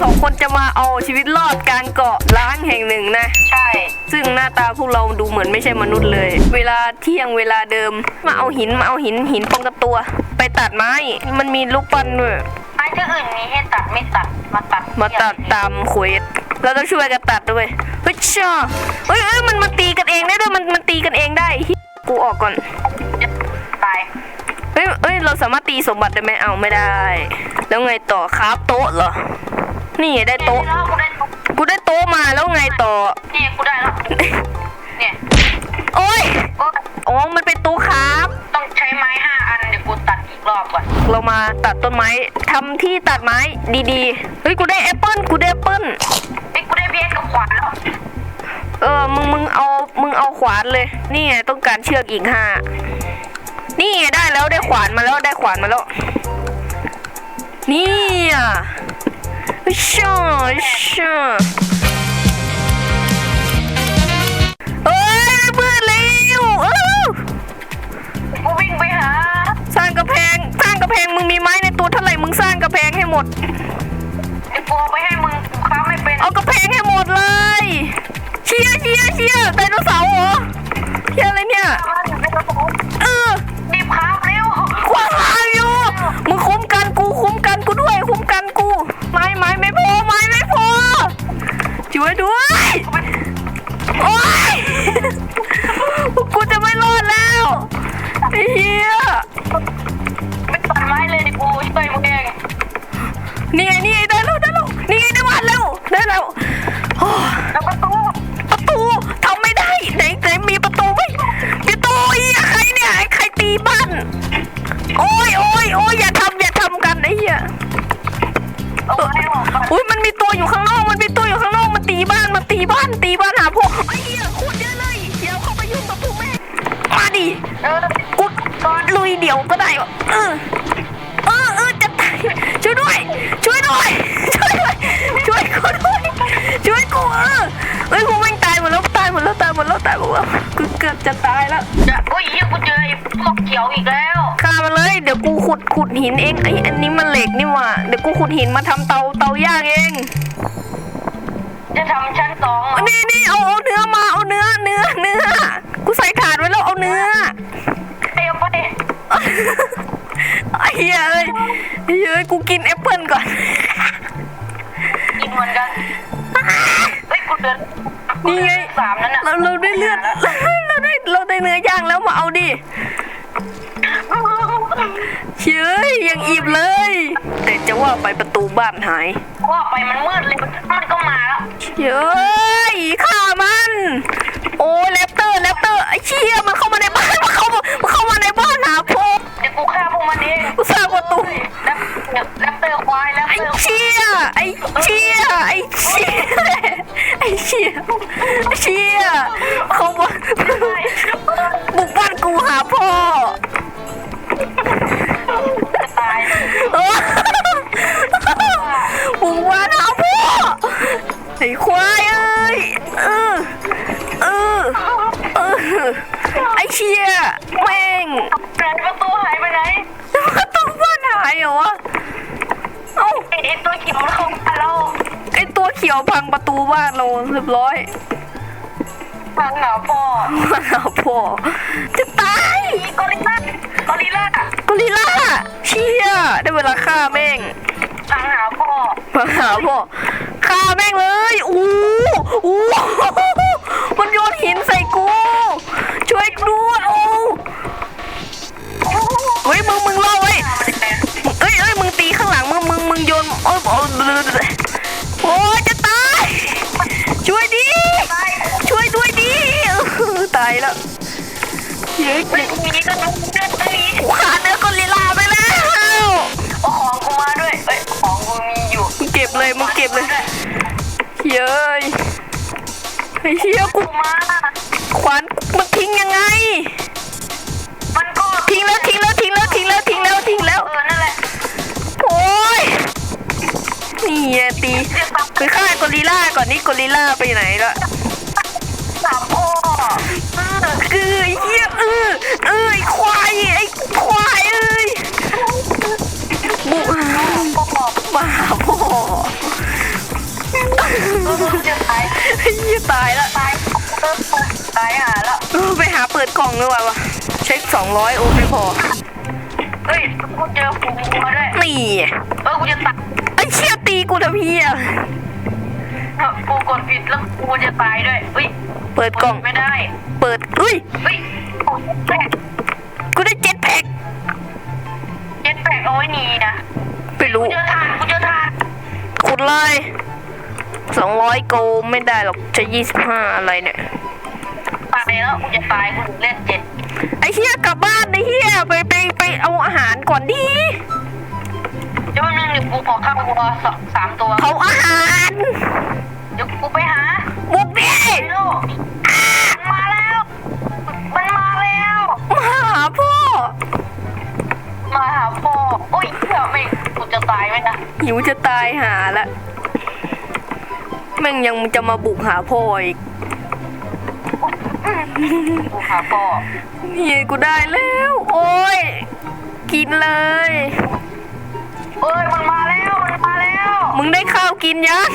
สองคนจะมาเอาชีวิตรอดกลารเกาะล้างแห่งหนึ่งนะ ใช่ ซึ่งหน้าตาพวกเราดูเหมือนไม่ใช่มนุษย์เลย เวลาเที่ยงเวลาเดิม มาเอาหินมาเอาหินหินป้องกันตัว ไปตัดไม้ มันมีลูกปั้นด้วยไม้ที่อื่นมีให้ตัดไม่ตัดมาตัดมาตัดตามเควสเราต้องช่วยกันตัดด้วยเฮ้ยช่อเฮ้ยเอ้ยมันมาตีกันเองได้ด้วยมันมันตีกันเองได้เหี้ยกูออกก่อนตายเฮ้ยเฮ้ยเราสามารถตีสมบัติได้ไหมเอาไม่ได้ แล้วไงต่อครับโต๊ะเหรอ นี่ไงได้โต๊ะ แล้วกูได้โต๊ะกูได้โต๊ะมาแล้วไงต่อนี่กูได้แล้วเนี่ยโอ้ยโอ้อ๋อมันเป็นโต๊ะครับ ต้องใช้ไม้ห้าอันเดี๋ยวกูตัดอีกรอบก่อนเรามาตัดต้นไม้ทำที่ตัดไม้ดีๆ เฮ้ย กูได้แอปเปิ้ลกูได้แอปเปิ้ลไอ้ยกูได้เบียร์กับขวานแล้วเออ มึง มึงเอา มึงเอาขวานเลย นี่ไงต้องการเชือกอีกห้า นี่ไงได้แล้วได้ขวานมาแล้วได้ขวานมาแล้ว นี่อะ ช่อ วตายหมดแล้วกูเกือบจะตายแล้วจะโอ้ยเหี้ยกูเจอไอ้พวกเขียวอีกแล้วฆ่ามันเลย เดี๋ยวกูขุดขุดหินเองไอ้อันนี้มันเหล็กนี่หว่า เดี๋ยวกูขุดหินมาทำเตาเตาย่างเองจะทำชั้นสองเหรอนี่นี่เอาเอาเนื้อมาเอาเนื้อเนื้อเนื้อกูใส่ถาดไว้แล้วเอาเนื้อ เตียวไปไอ้เหี้ยเอ้ยไอ้เหี้ยเอ้ยกูกินแอปเปิลก่อน กินเหมือนกันเฮ้ยกูเดินนี่ไง สามนั่นน่ะเราเราได้เลือด เราได้เราได้เนื้อย่างแล้วมาเอาดิเฉยยังอิ่มเลย แต่จะว่าไปประตูบ้านหาย ว่าไปมันมืดเลยมันก็มาแล้วเฮ้ยฆ่ามัน โอ้แรปเตอร์แรปเตอร์ไอ้เชี่ยมันเข้ามาในบ้านมันเข้ามามันเข้ามาในบ้านหาพงเดี๋ยวกูฆ่าพวกมันเองกูสร้างประตูแรปแรปเตอร์ควายแรปไอ้เตอร์เชี่ยไอ้เชี่ยไอ้ ยเอ้ยเออเออเออไอ้เชี่ยแม่งไหนประตูหายไปไหนต้องบ้านหายเหรอวะเอ้าไอ้ไอ้ตัวเขียวมันเข้ามาแล้วไอตัวเขียวพังประตูบ้านเราเรียบร้อยฟังหนาพ่อมาหาพ่อจะตายอีกอริลล่ากอริลล่ากอริลล่าเชี่ยได้เวลาฆ่าแม่งฟังหาพ่อมาหาพ่อฆ่าแม่ง เลยอู้อู้มันโยนหินใส่กู ช่วยกูด้วยโอ้เฮ้ยมึงมึงล่อไว้เอ้ยเอ้ยมึงตีข้างหลังมึงมึงมึงโยนโอ้ยโอ้ยโอ้ยจะตาย ช่วยดิช่วยด้วยดิเออตายแล้วเย้เฮ้ยมีก็ต้องเลือดตรงนี้ขาเนื้อกอริลลาไปแล้วเอาของกูมาด้วยเอ้ยของกูมีอยู่มึงเก็บเลยมึงเก็บเลย เย้ยไอ้เชี่ยกูมาขวานมันทิ้งยังไง มันก็ทิ้งแล้วทิ้งแล้วทิ้งแล้วทิ้งแล้วทิ้งแล้วทิ้งแล้ว เออ นั่นแหละ โอ้ยนี่ไงตีไปฆ่ากอริลลาก่อนนี่กอริลลาไปไหนละสามพ่อคือไอ้เหี้ยเออเออไอ้ควายไอ้ ตายหาแล้วเออไปหาเปิดกล่องด้วยวะเช็คสองร้อยโอ้ไม่พอ เฮ้ยกูเจอฟูมาด้วยนี่เออกูจะตายไอ้เชี่ยตีกูทำเพี้ยเออกูกดผิดแล้วกูจะตายด้วยเฮ้ยเปิดกล่อง ไม่ได้เปิดอุ้ย เฮ้ยโอ้แปลกกูได้เจ็ตแพ็กเจ็ดแปลกเอาไว้หนีนะไปรู้กูเจอทานกูเจอทานขุดเลยสองร้อยโกไม่ได้หรอกใช้ยี่สิบห้าอะไรเนี่ยตายแล้วกูจะตายกูเล่นเจ็ดไอ้เฮียกลับบ้านไอ้เฮียไปไปไปเอาอาหารก่อนดิเดี๋ยวแป๊บนึงเดี๋ยวกูขอข้าววัวสองสามตัวเผาอาหารเดี๋ยวกูไปหาบุกดิไอ้โลกมันมาแล้ว มันมาแล้ว มาหาพ่อมาหาพ่อโอ้ยเดี๋ยวไม่กูจะตายไหมนะหิวจะตายหาละแม่งยังจะมาบุกหาพ่ออีก กูหาพ่อนี่กูได้แล้ว โอ้ย กินเลย เอ้ยมันมาแล้ว มันมาแล้ว มึงได้ข้าวกินยัง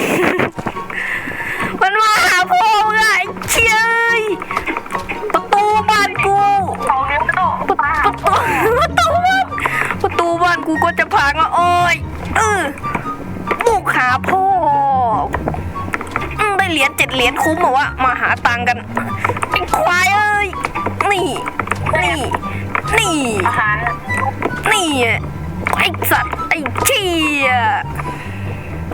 รียญเจ็ดเหรียญคุ้มเหรอวะมาหาตังค์กันไอ้ควายเอ้ยนี่นี่นี่อาหารนี่ไอ้สัตว์ไอ้เชี่ย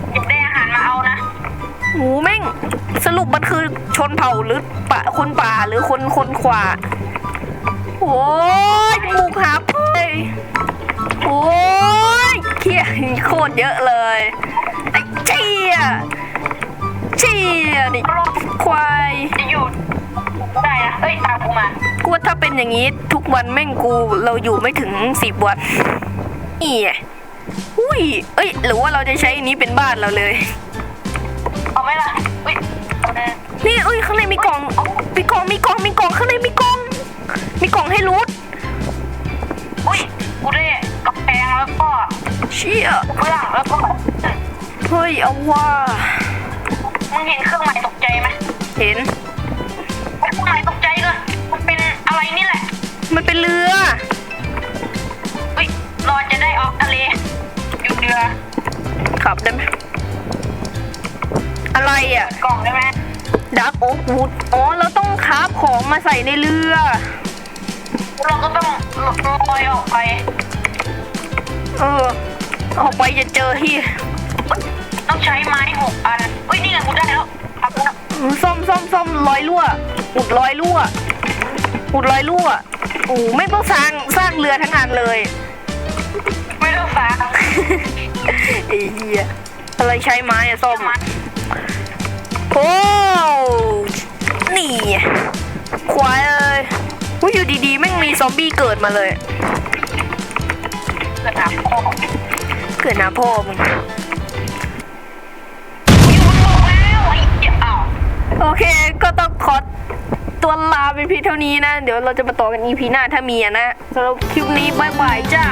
เก็บได้อาหารมาเอานะหมูแม่งสรุปมันคือชนเผ่าหรือป่าคนป่าหรือคนคนขวาโอ้ยบุกหาพ่อเลยโอ้ยเขี้ยโคตรเยอะเลยไอ้เชี่ย เชี่ยนี่ควายจะอยู่ได้นะเฮ้ยตามกูมากูว่าถ้าเป็นอย่างนี้ทุกวันแม่งกูเราอยู่ไม่ถึงสิบวันนี่ไงอุ้ยเอ้ยหรือว่าเราจะใช้อันนี้เป็นบ้านเราเลย เอาไหมล่ะเฮ้ยเออนี่เอ้ยข้างในมีกล่องมีกล่องมีกล่องมีกล่องข้างในมีกล่อง มีกล่องให้รูดอุ้ยกูได้กาแฟแล้วก็เชี่ยเบื้องแล้วก็เฮ้ยเอาว่า มึงเห็นเครื่องหมายตกใจไหมเห็น เครื่องหมายตกใจเลยมันเป็นอะไรนี่แหละ มันเป็นเรือ เฮ้ยรอจะได้ออกทะเล อยู่เรือขับได้ไหมอะไรอะ กล่องได้ไหมดักโอ๊กวูดอ๋อ เราต้องคาบของมาใส่ในเรือ เราก็ต้องลอยออกไป เออ ออกไปจะเจอที่ ต้องใช้ไม้หกอันเฮ้ยนี่ไงกูได้แล้วเอาแล้วซ่อมซ่อมซ่อมรอยรั่วอุดรอยรั่วอุดรอยรั่วโอ้ไม่ต้องสร้างสร้างเรือทั้งอันเลย ไม่ต้องฝาไอ้เหี้ยอะไรใช้ไม้อะส้มไม้โอ้นี่ควายเอ้ยอุ้ยอยู่ดีๆแม่งมีซอมบี้เกิดมาเลย เกิดหาพ่อเกิดหนาพ่อมึง เคก็ต้องขอตัวลาไปเพียงเท่านี้นะ เดี๋ยวเราจะมาต่อกัน EP หน้าถ้ามีอะนะสำหรับคลิปนี้บายบายจ้า